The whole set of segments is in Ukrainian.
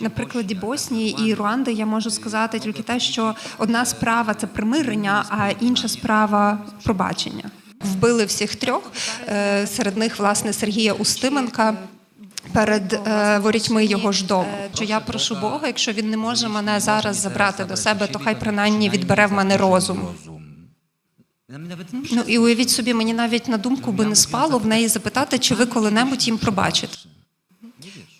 На прикладі Боснії і Руанди я можу сказати тільки те, що одна справа це примирення, а інша справа пробачення. Вбили всіх трьох. е, Серед них власне Сергія Устименка. Перед е, ворітьми його ж дому. Що я прошу Бога, якщо він не може мене зараз забрати до себе, то хай принаймні відбере в мене розум. Ну і уявіть собі, мені навіть на думку би не спало в неї запитати, чи ви коли-небудь їм пробачите.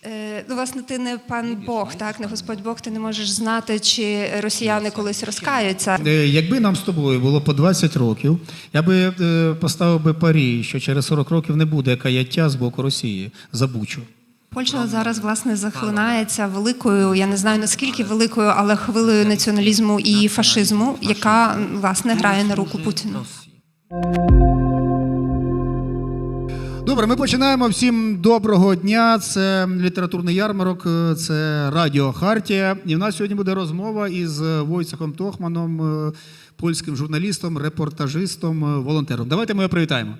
Е, Ну, власне, ти не пан Бог, так не Господь Бог, ти не можеш знати, чи росіяни колись розкаються. Е, Якби нам з тобою було по 20 років, я би е, поставив би парі, що через 40 років не буде каяття з боку Росії за Бучу. Польща зараз власне захлинається великою, я не знаю наскільки великою, але хвилею націоналізму і фашизму, яка власне грає на руку Путіну. Добре, ми починаємо. Всім доброго дня. Це літературний ярмарок, е, це Радіо Хартія. І в нас сьогодні буде розмова із Войцехом Тохманом, е, польським журналістом, репортажистом, е, волонтером. Давайте ми його привітаємо.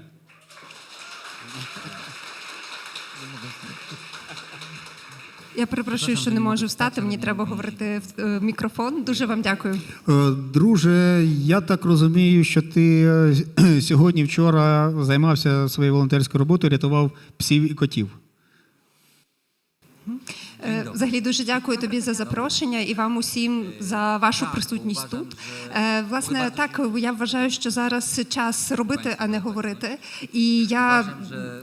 Я перепрошую, що не можу встати. Мені треба говорити в е, мікрофон. Дуже вам дякую. Е, Друже, я так розумію, що ти е, сьогодні, вчора займався своєю волонтерською роботою, рятував псів і котів. Взагалі дуже дякую тобі за запрошення і вам усім за вашу присутність тут. Е, Власне, так я вважаю, що зараз час робити, а не говорити. І я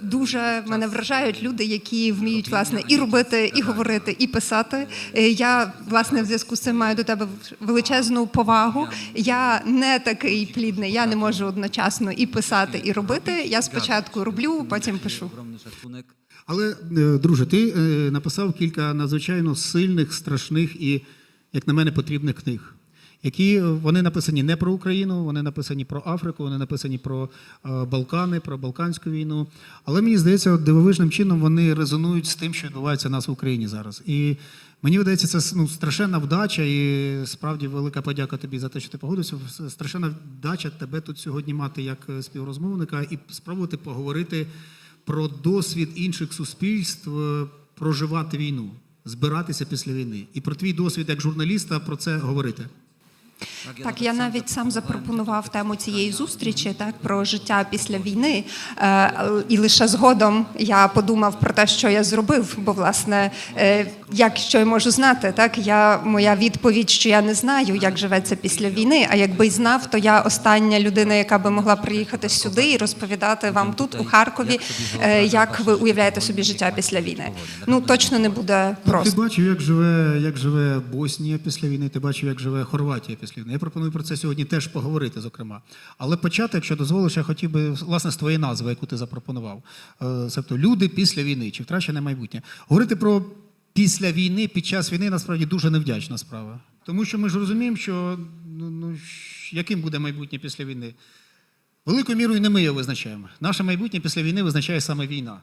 дуже мене вражають люди, які вміють власне і робити, і говорити, і писати. Е, Я власне в зв'язку з цим маю до тебе величезну повагу. Я не такий плідний, я не можу одночасно і писати, і робити. Я спочатку роблю, потім пишу. Але, е, друже, ти е, написав кілька надзвичайно сильних, страшних і, як на мене, потрібних книг, які е, вони написані не про Україну, вони написані про Африку, вони написані про Балкани, про Балканську війну. Але мені здається, дивовижним чином вони резонують з тим, що відбувається у нас в Україні зараз. І мені видається, це ну, страшенна вдача, і справді велика подяка тобі за те, що ти погодився. Страшенна вдача тебе тут сьогодні мати як співрозмовника і спробувати поговорити про досвід інших суспільств е, проживати війну, збиратися після війни. І про твій досвід як журналіста про це говорити. Так, я навіть сам запропонував тему цієї зустрічі, так про життя після війни. Е, і лише згодом я подумав про те, що я зробив. Бо, власне, е, як що я можу знати, так я моя відповідь, що я не знаю, як живеться після війни. А якби й знав, то я остання людина, яка би могла приїхати сюди і розповідати вам тут, у Харкові, е, як ви уявляєте собі життя після війни. Ну точно не буде Ти просто. бачив, як живе, як живе Боснія після війни, ти бачив, як живе Хорватія після війни. Я пропоную про це сьогодні теж поговорити, зокрема. Але почати, якщо дозволиш, я хотів би власне з твоєї назви, яку ти запропонував. Е, Тобто люди після війни чи втрачене майбутнє. Говорити про після війни, під час війни насправді дуже невдячна справа. Тому що ми ж розуміємо, що ну, ну, яким буде майбутнє після війни. Великою мірою не ми його визначаємо. Наше майбутнє після війни визначає саме війна.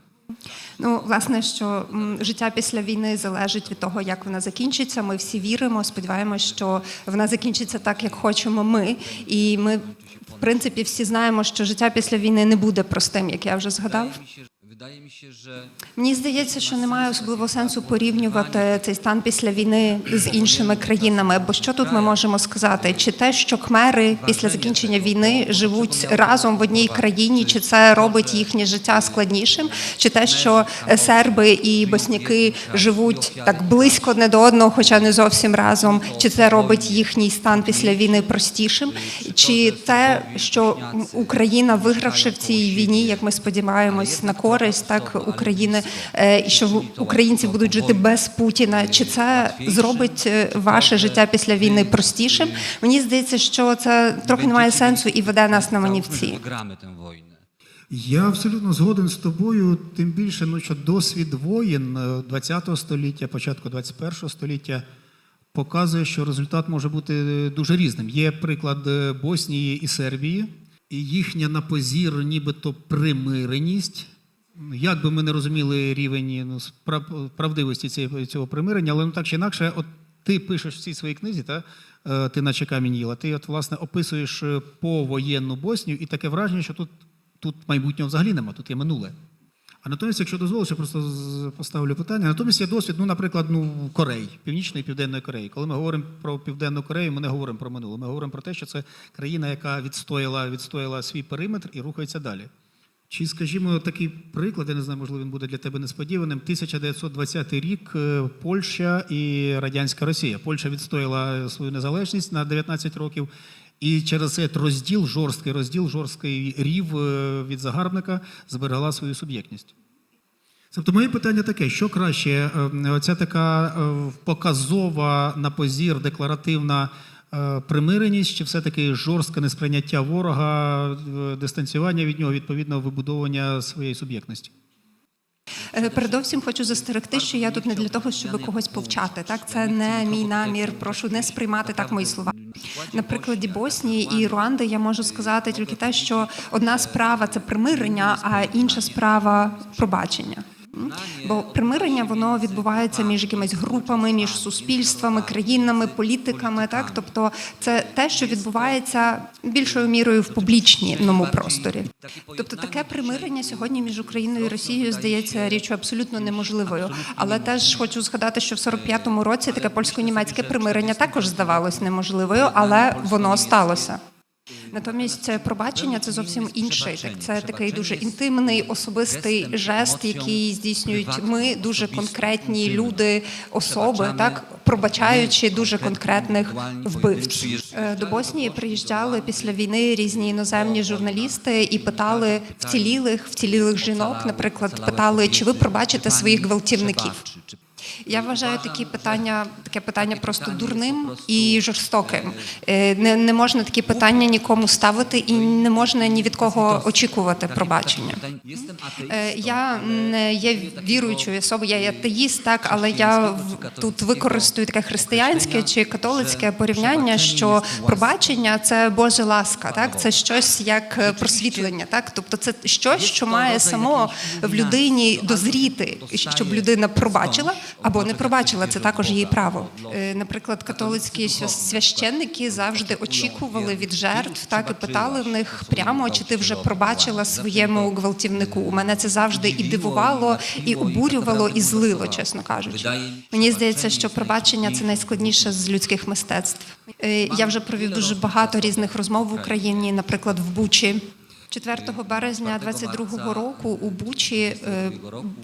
Ну, власне, що життя після війни залежить від того, як вона закінчиться. Ми всі віримо, сподіваємося, що вона закінчиться так, як хочемо ми. І ми, в принципі, всі знаємо, що життя після війни не буде простим, як я вже згадав. Мені здається, що немає особливого сенсу порівнювати цей стан після війни з іншими країнами. Бо що тут ми можемо сказати? Чи те, що кмери після закінчення війни живуть разом в одній країні, чи це робить їхнє життя складнішим? Чи те, що серби і босняки живуть так близько одне до одного, хоча не зовсім разом? Чи це робить їхній стан після війни простішим? Чи те, що Україна, вигравши в цій війні, як ми сподіваємось, на користь так України, е, і що українці будуть жити без Путіна. Чи це зробить е, ваше життя після війни простішим? Мені здається, що це трохи не має сенсу і веде нас на манівці. Я абсолютно згоден з тобою, тим більше, ну, що досвід воєн е, ХХ століття, початку ХХІ століття показує, що результат може бути е, дуже різним. Є приклад е, Боснії і Сербії, і їхня на позір, нібито примиреність. Як би ми не розуміли рівень ну, правдивості цієї- цього примирення, але ну так чи інакше, от ти пишеш в цій своїй книзі, та, е, ти наче камінь їла, ти от, власне, описуєш е, повоєнну Боснію, і таке враження, що тут, тут майбутнього взагалі нема, тут є минуле. А натомість, якщо дозволиш, я просто поставлю питання. Натомість є досвід, ну, наприклад, ну, Кореї, Північної і Південної Кореї. Коли ми говоримо про Південну Корею, ми не говоримо про минуле. Ми говоримо про те, що це країна, яка відстояла, відстояла свій периметр і рухається далі. Чи, скажімо, такий приклад, я не знаю, можливо, він буде для тебе несподіваним. 1920 рік е, Польща і радянська Росія. Польща відстояла свою незалежність на 19 років, і через цей розділ, жорсткий розділ, жорсткий рів е, від загарбника зберегла свою суб'єктність. Тобто моє питання таке: що краще, е, оця така показова на позір, декларативна примиреність, чи все-таки жорстке несприйняття ворога, е, дистанціювання від нього, відповідно вибудовування своєї суб'єктності? Е, Передовсім хочу застерегти, що я тут не для того, щоб когось повчати. Так, це не мій намір. Прошу не сприймати так мої слова. На прикладі Боснії і Руанди я можу сказати тільки те, що одна справа це примирення, а інша справа пробачення. Бо примирення воно відбувається між якимись групами, між суспільствами, країнами, політиками. Так, тобто це те, що відбувається більшою мірою в публічному просторі. Тобто таке примирення сьогодні між Україною і Росією здається річчю абсолютно неможливою. Але теж хочу згадати, що в 45-му році таке польсько-німецьке примирення також здавалось неможливою, але воно сталося. Натомість пробачення це зовсім інший. Так це такий дуже інтимний, особистий жест, який здійснюють ми, дуже конкретні люди, особи, так пробачаючи дуже конкретних вбивців. Е, До Боснії приїжджали після війни різні іноземні журналісти і питали вцілілих, вцілілих жінок, наприклад, питали, чи ви пробачите своїх гвалтівників. Я вважаю такі питання, таке питання просто дурним і жорстоким. Е, Не, не можна такі питання нікому ставити, і не можна ні від кого очікувати пробачення. Е, Я не є віруючою особою, я є атеїст, так, але я тут використаю таке християнське чи католицьке порівняння, що пробачення це Божа ласка, так це щось як е, просвітлення, так? Тобто це щось, що має само в людині дозріти, щоб людина пробачила або не пробачила. Це також її право. Е, Наприклад, католицькі священники завжди очікували від жертв, так і питали в них прямо, чи ти вже пробачила своєму гвалтівнику. У мене це завжди і дивувало, і обурювало, і злило, чесно кажучи. Мені здається, що пробачення це найскладніше з людських мистецтв. Е, Я вже провів дуже багато різних розмов в Україні, наприклад, в Бучі. 4 березня 22-го року у Бучі е,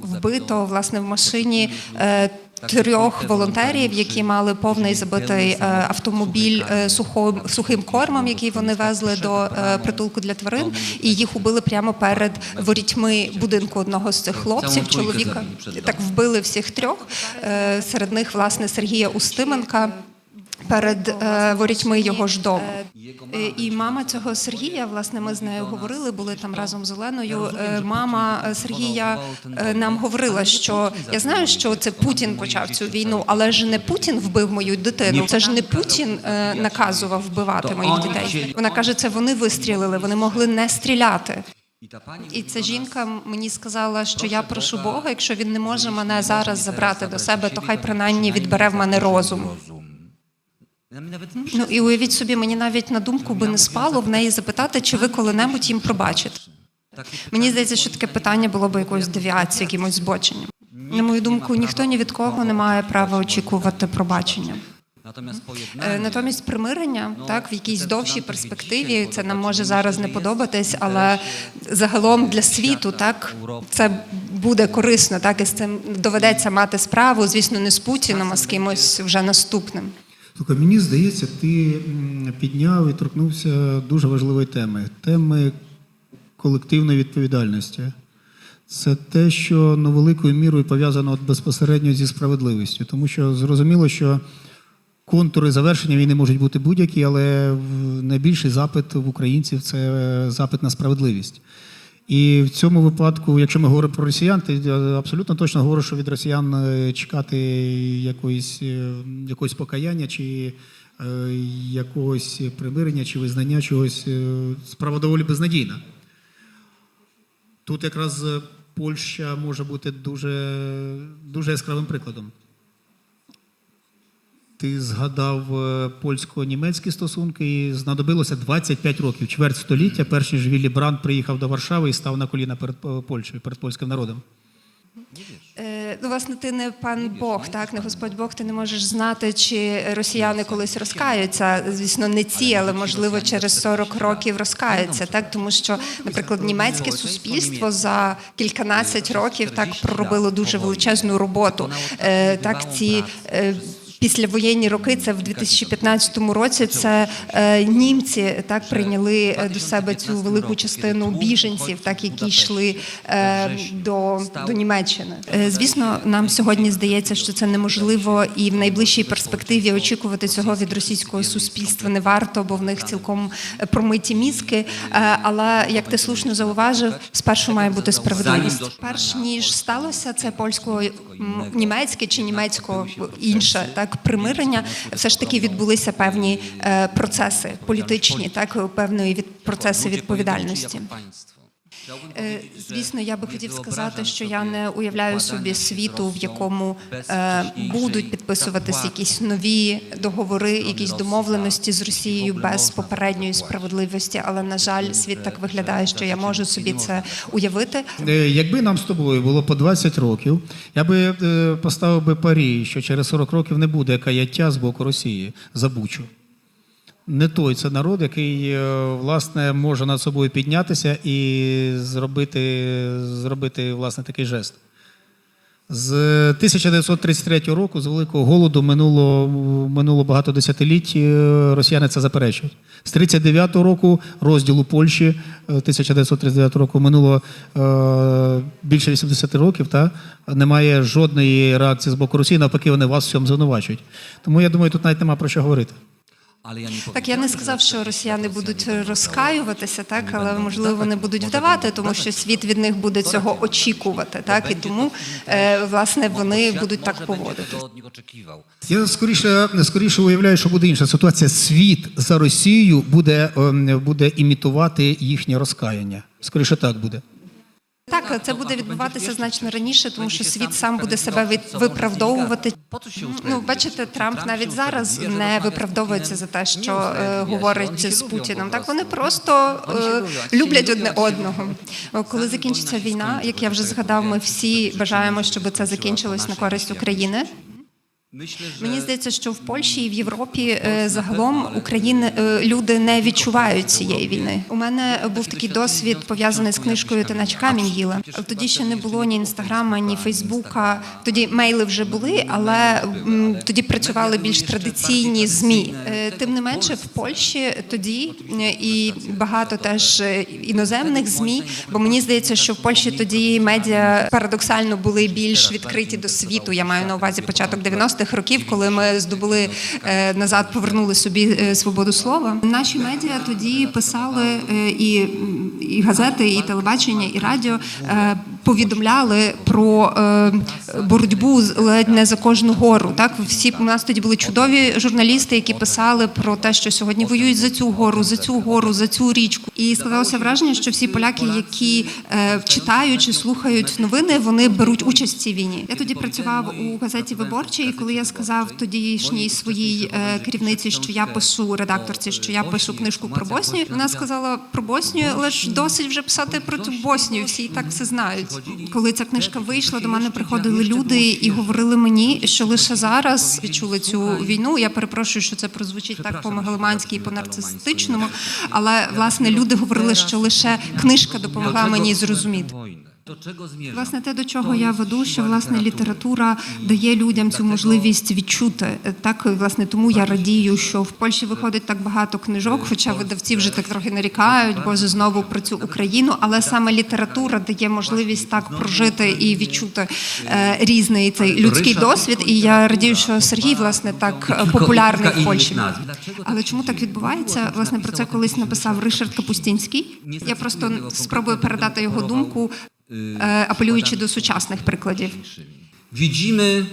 вбито власне в машині е, трьох волонтерів, які мали повний забитий е, автомобіль е, сухо- сухим кормом, який вони везли до е, притулку для тварин, і їх убили прямо перед ворітьми будинку одного з цих хлопців. Чоловіка так вбили всіх трьох. Е, Серед них власне Сергія Устименка. Перед е, ворітьми його ж дому. Е, І мама цього Сергія, власне, ми з нею говорили, були там разом з Оленою. Е, Мама Сергія нам говорила, що я знаю, що це Путін почав цю війну, але ж не Путін вбив мою дитину. Це ж не Путін наказував вбивати моїх дітей. Вона каже, це вони вистрілили, вони могли не стріляти. І ця жінка мені сказала, що я прошу Бога, якщо він не може мене зараз забрати до себе, то хай принаймні відбере в мене розум. Ну і уявіть собі, мені навіть на думку би не спало в неї запитати, чи ви коли-небудь їм пробачите. Мені здається, що таке питання було б якоюсь девіацією, якимось збоченням. На мою думку, ніхто ні від кого не має права очікувати пробачення. Натомість Е, примирення, так в якійсь довшій перспективі, це нам може зараз не подобатись, але загалом для світу, так це буде корисно. Так і з цим доведеться мати справу, звісно, не з Путіном, а з кимось вже наступним. Слухай, мені здається, ти підняв і торкнувся дуже важливої теми теми колективної відповідальності. Це те, що ну, великою мірою пов'язано безпосередньо зі справедливістю, тому що зрозуміло, що контури завершення війни можуть бути будь-які, але найбільший запит в українців це запит на справедливість. І в цьому випадку, якщо ми говоримо про росіян, ти е, абсолютно точно говориш, що від росіян е, чекати якоїсь, е, якогось покаяння чи е, якогось примирення чи визнання чогось справа доволі безнадійна. Тут якраз Польща може бути дуже, дуже яскравим прикладом. Ти згадав е, польсько-німецькі стосунки, і знадобилося 25 років, чверть століття, перш ніж Віллі Бранд приїхав до Варшави і став на коліна перед е, Польщею, перед польським народом. Е, Ну, власне, ти не пан Бог, так не Господь Бог. Ти не можеш знати, чи росіяни колись розкаються. Звісно, не ці, але можливо через 40 років розкаються. Так, тому що, наприклад, німецьке суспільство за кільканадцять років так проробило дуже величезну роботу. Е, Так, ці е, післявоєнні роки, це в 2015 році. Це е, німці так прийняли е, до себе цю велику частину біженців, так які йшли е, до, до Німеччини. Звісно, нам сьогодні здається, що це неможливо, і в найближчій перспективі очікувати цього від російського суспільства не варто, бо в них цілком промиті мізки. Е, Але як ти слушно зауважив, спершу має бути справедливість. Перш ніж сталося це польсько-німецьке чи німецько інше так примирення, все ж таки відбулися певні е, процеси політичні, так певної від процеси відповідальності. Е, Звісно, я би хотів сказати, що я не уявляю собі світу, в якому е, будуть підписуватись якісь нові договори, якісь домовленості з Росією без попередньої справедливості. Але на жаль, світ так виглядає, що я можу собі це уявити. Е, Якби нам з тобою було по 20 років, я би е, поставив би парі, що через 40 років не буде каяття з боку Росії за Бучу. Не той це народ, який е, власне може над собою піднятися і зробити, зробити власне такий жест. З 1933 року, з великого голоду, минуло, минуло багато десятиліть. е, Росіяни це заперечують. З 39 року розділу Польщі, е, 1939 року, минуло е, більше 80 років. Та немає жодної реакції з боку Росії. Навпаки, вони вас в цьому звинувачують. Тому я думаю, тут навіть нема про що говорити. Але я не Так, я не сказав, що росіяни будуть розкаюватися, так але можливо вони будуть вдавати, тому що світ від них буде цього очікувати, так і тому е, власне вони будуть так поводити. Я скоріше, скоріше уявляю, що буде інша ситуація. Світ за Росією буде, ем, буде імітувати їхнє розкаяння. Скоріше так буде. Так, це буде відбуватися значно раніше, тому що світ сам буде себе виправдовувати. Ну, бачите, Трамп навіть зараз не виправдовується за те, що е, говорить з Путіном. Так вони просто е, люблять одне одного. Коли закінчиться війна, як я вже згадав, ми всі бажаємо, щоб це закінчилось на користь України. Мені здається, що в Польщі і в Європі е, загалом України е, люди не відчувають цієї війни. У мене був такий досвід пов'язаний з книжкою «Ти наче камінь їла». Тоді ще не було ні інстаграма, ні Фейсбука. Тоді мейли вже були, але тоді працювали більш традиційні змі. Е, Тим не менше, в Польщі тоді і багато теж іноземних змі. Бо мені здається, що в Польщі тоді медіа парадоксально були більш відкриті до світу. Я маю на увазі початок 90-х років, коли ми здобули е, назад, повернули собі е, свободу слова. Наші медіа тоді писали е, і, і газети, і телебачення, і радіо. Повідомляли про е, боротьбу ледь не за кожну гору. Так всі у нас тоді були чудові журналісти, які писали про те, що сьогодні воюють за цю гору, за цю гору, за цю річку. І складалося враження, що всі поляки, які е, читають чи слухають новини, вони беруть участь в цій війні. Я тоді працював у газеті Виборчій, і коли я сказав тодішній своїй е, керівниці, що я пишу редакторці, що я пишу книжку про Боснію, вона сказала про Боснію, але ж досить вже писати про цю Боснію. Всі і так все знають. Коли ця книжка вийшла, до мене приходили люди і говорили мені, що лише зараз відчули цю війну. Я перепрошую, що це прозвучить так по мегаломанськи і по нарцистичному, але власне люди говорили, що лише книжка допомогла мені зрозуміти. Wojnę. Do czego? Власне, те, до чого я веду, що власне література дає людям цю можливість відчути. Так, власне, тому я радію, що в Польщі виходить так багато книжок, хоча видавці вже так трохи нарікають, боже, знову про цю Україну. Але саме література дає можливість так прожити і відчути е, різний цей людський досвід. І я радію, що Сергій власне так е, популярний в Польщі. Але чому так відбувається? Власне про це колись написав Ришард Капустінський. Я просто спробую передати його думку, е, апелюючи до сучасних прикладів. Widzimy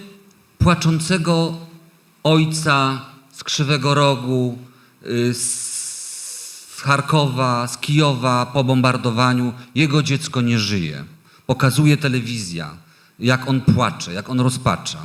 płaczącego ojca z Krzywego Rogu, y, z Charkowa, z Kijowa po bombardowaniu. Jego dziecko nie żyje. Pokazuje telewizja, jak on płacze, jak on rozpacza.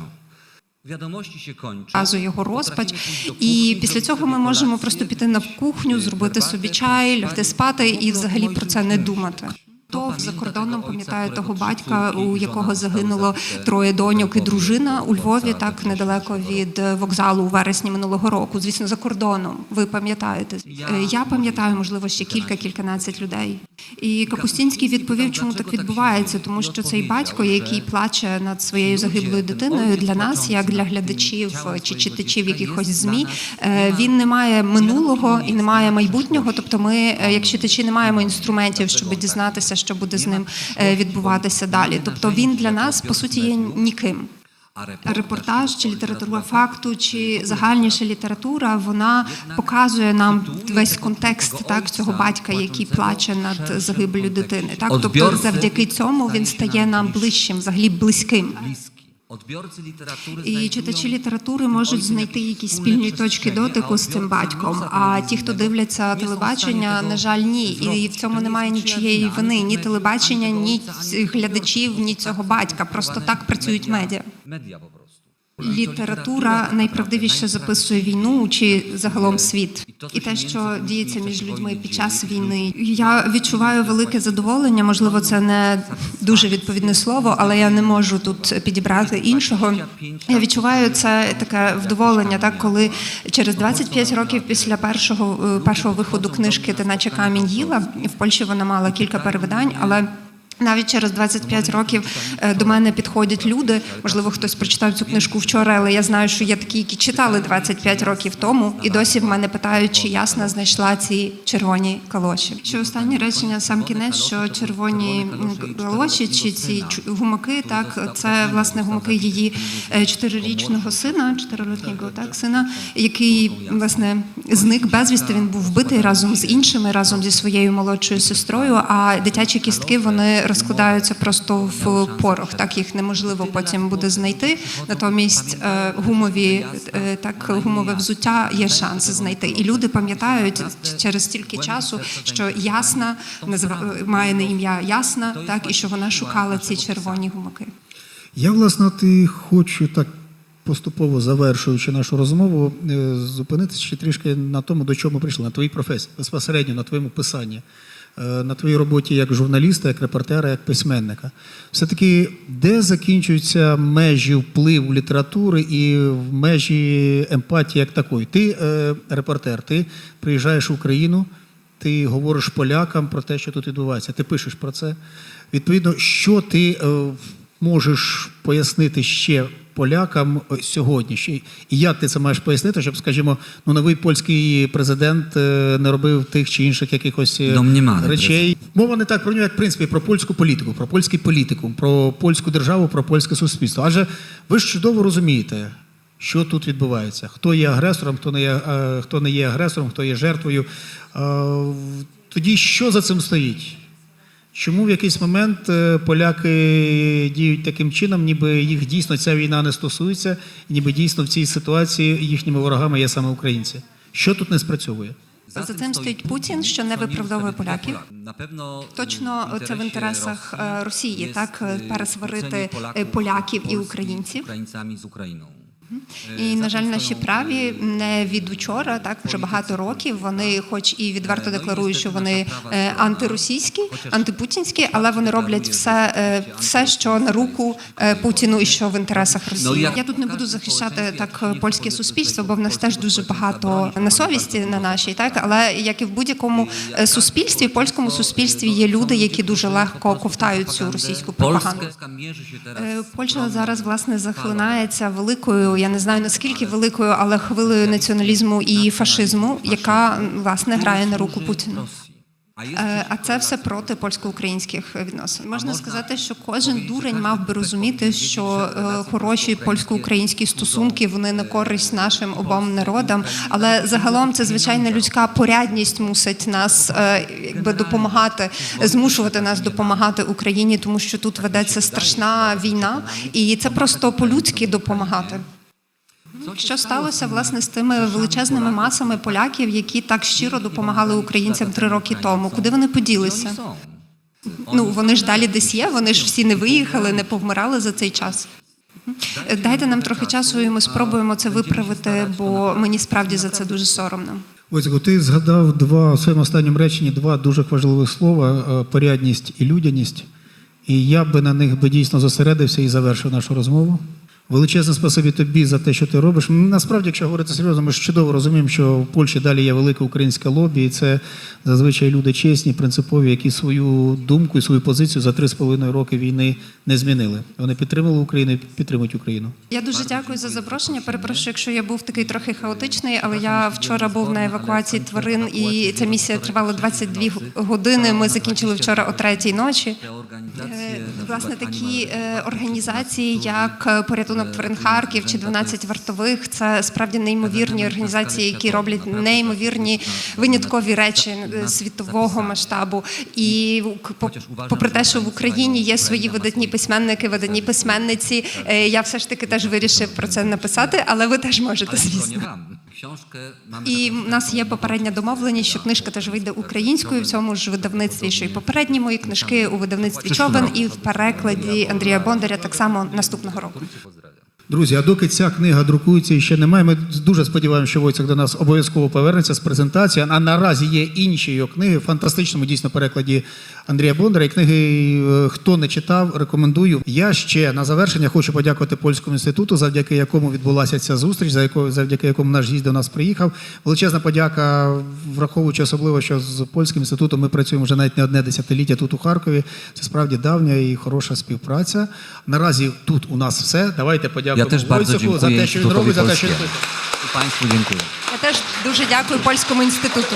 Wiadomości się kończą. Разу його розпач, Potrafimy pójść do і kuchni, після zrobić цього sobie ми можемо kolację, просто піти на кухню, е, зробити herbatę, собі чай, pospać, лягти спати і powrót взагалі do про це не ojców думати. Хто за кордоном пам'ятає того батька, у якого загинуло троє доньок і дружина у Львові, так недалеко від е, вокзалу у вересні минулого року. Звісно, за кордоном. Ви пам'ятаєте? Е, Я пам'ятаю, можливо, ще кілька кільканадцять людей. І Капустінський відповів, чому так відбувається, тому що цей батько, який плаче над своєю загиблою дитиною, для нас, як для глядачів чи читачів якихось змі, е, він не має минулого і не має майбутнього. Тобто, ми, е, як читачі, не маємо інструментів, щоб дізнатися, що буде з ним е, відбуватися далі. Тобто він для нас по суті є ніким. Репортаж чи література факту, чи загальніша література, вона показує нам весь контекст так цього батька, який плаче над загибелью дитини. Так, тобто, завдяки цьому він стає нам ближчим, взагалі близьким. І читачі літератури можуть знайти якісь спільні точки дотику з цим батьком. А ті, хто дивляться телебачення, на жаль, ні. І в цьому немає нічієї вини, ні телебачення, ні глядачів, ні цього батька. Просто так працюють медіа. Література найправдивіше записує війну чи загалом світ, і те, що діється між людьми під час війни. Я відчуваю велике задоволення. Можливо, це не дуже відповідне слово, але я не можу тут підібрати іншого. Я відчуваю це таке вдоволення, так коли через 25 років після першого е, першого виходу книжки Ти наче камінь їла в Польщі вона мала кілька перевидань, але навіть через 25 років е, до мене підходять люди. Можливо, хтось прочитав цю книжку вчора, але я знаю, що є такі, які читали 25 роких тому, і досі в мене питають, чи ясна знайшла ці червоні калоші. Що останнє речення, сам кінець, що червоні калоші чи ці гумаки, так це власне гумаки її е, чотирирічного сина, чотирилітнього так сина, який власне зник безвісти. Він був вбитий разом з іншими, разом зі своєю молодшою сестрою. А дитячі кістки вони розкладаються просто в порох. Так їх неможливо потім буде знайти. Натомість е, гумові е, так гумове взуття є шанс знайти. І люди пам'ятають через стільки часу, що ясна назва- має на ім'я ясна, так і що вона шукала ці червоні гумаки. Я, власне, і хочу так поступово завершуючи нашу розмову, е, зупинитися ще трішки на тому, до чого ми прийшли, на твоїй професії, безпосередньо на твоєму писанні, е, на твоїй роботі як журналіста, як репортера, як письменника. Все-таки, де закінчуються межі впливу літератури і в межі емпатії як такої? Ти е, репортер, ти приїжджаєш в Україну. Ти говориш полякам про те, що тут відбувається. Ти пишеш про це. Відповідно, що ти е, можеш пояснити ще полякам е, сьогодні? І як ти це маєш пояснити, щоб, скажімо, ну новий польський президент е, не робив тих чи інших якихось е, Домніманий речей? Мова не так про нього, як в принципі про польську політику, про польський політикум, про польську державу, про польське суспільство. Адже ви ж чудово розумієте. Що тут відбувається? Хто є агресором, хто не є, хто не є агресором, хто є жертвою. Тоді що за цим стоїть? Чому в якийсь момент е, поляки діють таким чином, ніби їх дійсно ця війна не стосується, і ніби дійсно в цій ситуації їхніми ворогами є саме українці? Що тут не спрацьовує? За цим стоїть Путін, що не виправдовує поляків. Pewno Точно це в інтересах е, Росії, так пересварити е, поляків і українців. Ukrainą. І на жаль, наші праві не від учора, так вже багато років. Вони, хоч і відверто декларують, що вони е, антиросійські, антипутінські, але вони роблять все, е, все, що на руку е, Путіну і що в інтересах Росії. Я тут не буду захищати так польське суспільство, бо в нас теж дуже багато на совісті на нашій, так але як і в будь-якому е, суспільстві, польському суспільстві є люди, які дуже легко ковтають цю російську пропаганду. Е, Польща зараз власне захлинається великою, я не знаю наскільки великою, але хвилею націоналізму і фашизму, яка власне грає на руку Путіну. Е, А це все проти польсько-українських відносин. Можна сказати, що кожен дурень мав би розуміти, що е, хороші польсько-українські стосунки вони на користь нашим обом народам. Але загалом це звичайна людська порядність мусить нас е, якби допомагати, змушувати нас допомагати Україні, тому що тут ведеться страшна війна, і це просто по-людськи допомагати. Що сталося власне з тими величезними масами поляків, які так щиро допомагали українцям три роки тому? Куди вони поділися? Ну вони ж далі десь є. Вони ж всі не виїхали, не повмирали за цей час. Дайте нам трохи часу, і ми спробуємо це виправити, бо мені справді за це дуже соромно. Ось ти згадав два в своєму останньому реченні два дуже важливих слова: е, порядність і людяність. І я би на них би дійсно зосередився і завершив нашу розмову. Величезне спасибі тобі за те, що ти робиш. М, Насправді, якщо говорити серйозно, ми ж чудово розуміємо, що в Польщі далі є велике українське лобі, і це зазвичай люди чесні, принципові, які свою думку і свою позицію за три з половиною роки війни не змінили. Вони підтримали Україну і підтримують Україну. Я дуже дякую за запрошення. Перепрошую, якщо я був такий трохи хаотичний, але я вчора був на евакуації тварин, і ця місія тривала 22 години. Ми закінчили вчора о третій ночі. Е, Власне, такі е, організації, як е, порятунок тварин Харків чи 12 вартових, це справді неймовірні організації, які роблять неймовірні виняткові речі е, світового масштабу. І попри те, що в Україні є свої видатні письменники, видатні письменниці, е, я все ж таки теж вирішив про це написати, але ви теж можете, звісно. І в нас є попередня домовленість, що книжка теж вийде українською в цьому ж видавництві, що і попередні мої книжки у видавництві Човен і в перекладі Андрія Бондаря так само наступного року. Друзі, а доки ця книга друкується і ще немає, ми дуже сподіваємося, що Войцек до нас обов'язково повернеться з презентацією. А наразі є інші його книги в фантастичному дійсно перекладі Андрія Бондаря. І книги, е, хто не читав, рекомендую. Я ще на завершення хочу подякувати Польському інституту, завдяки якому відбулася ця зустріч, за якою завдяки якому наш гість до нас приїхав. Величезна подяка, враховуючи особливо, що з польським інститутом ми працюємо вже навіть не одне десятиліття тут у Харкові. Це справді давня і хороша співпраця. Наразі тут у нас все. Давайте подякуємо Ja też bardzo Wojciechu за dziękuję те, що він Instytutowi робить, за те, що Polskiemu. Państwu dziękuję. Я теж дуже дякую польському інституту.